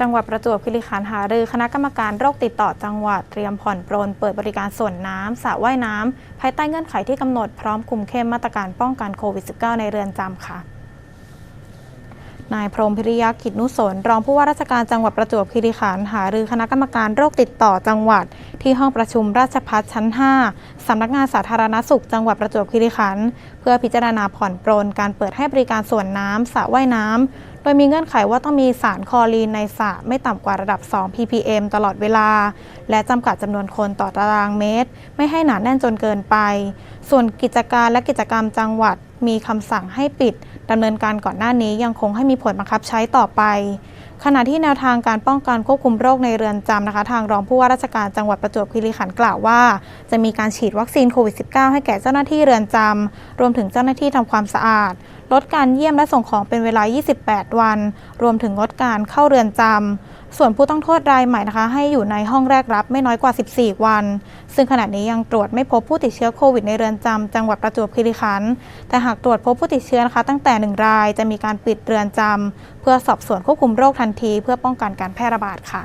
จังหวัดประจวบคีรีขันธ์หารือคณะกรรมการโรคติดต่อจังหวัดเตรียมผ่อนปรนเปิดบริการส่วนน้ำสระว่ายน้ำภายใต้เงื่อนไขที่กำหนดพร้อมคุมเข้มมาตรการป้องกันโควิด -19 ในเรือนจำค่ะนายพรมพิริยะกิจนุสนรองผู้ว่าราชการจังหวัดประจวบคีรีขันธ์หารือคณะกรรมการโรคติดต่อจังหวัด ที่ห้องประชุมราชพัฒชั้น 5 สำนักงานสาธารณสุข จังหวัดประจวบคีรีขันธ์เพื่อพิจารณาผ่อนปรนการเปิดให้บริการส่วนน้ำสระว่ายน้ำ ดยมีเงื่อนไขว่าต้องมีสารคอรีนในสระไม่ต่ำกว่าระดับ 2 ppm ตลอดเวลา และจำกัดจำนวนคนต่อตารางเมตร ไม่ให้หนาแน่นจนเกินไป ส่วนกิจการและกิจกรรมจังหวัดมีคำสั่งให้ปิดดำเนินการก่อนหน้านี้ยังคงให้มีผลบังคับใช้ต่อไป ขณะที่แนวทางการป้องกันควบคุมโรคในเรือนจำนะคะ ทางรองผู้ว่าราชการจังหวัดประจวบคีรีขันธ์กล่าวว่า จะมีการฉีดวัคซีนโควิด -19 ให้แก่เจ้าหน้าที่เรือนจำรวมถึงเจ้าหน้าที่ทำความสะอาดลดการเยี่ยมและส่งของเป็นเวลา 28 วัน รวมถึงงดการเข้าเรือนจำ ส่วนผู้ต้องโทษรายใหม่นะคะ ให้อยู่ในห้องแรกรับไม่น้อยกว่า 14 วัน ซึ่งขณะนี้ยังตรวจไม่พบผู้ติดเชื้อโควิดในเรือนจำจังหวัดประจวบคีรีขันธ์ แต่หากตรวจพบผู้ติดเชื้อนะคะ ตั้งแต่ 1 รายจะมีการปิดเรือนจำเพื่อสอบสวนควบคุมโรคทันที เพื่อป้องกันการแพร่ระบาดค่ะ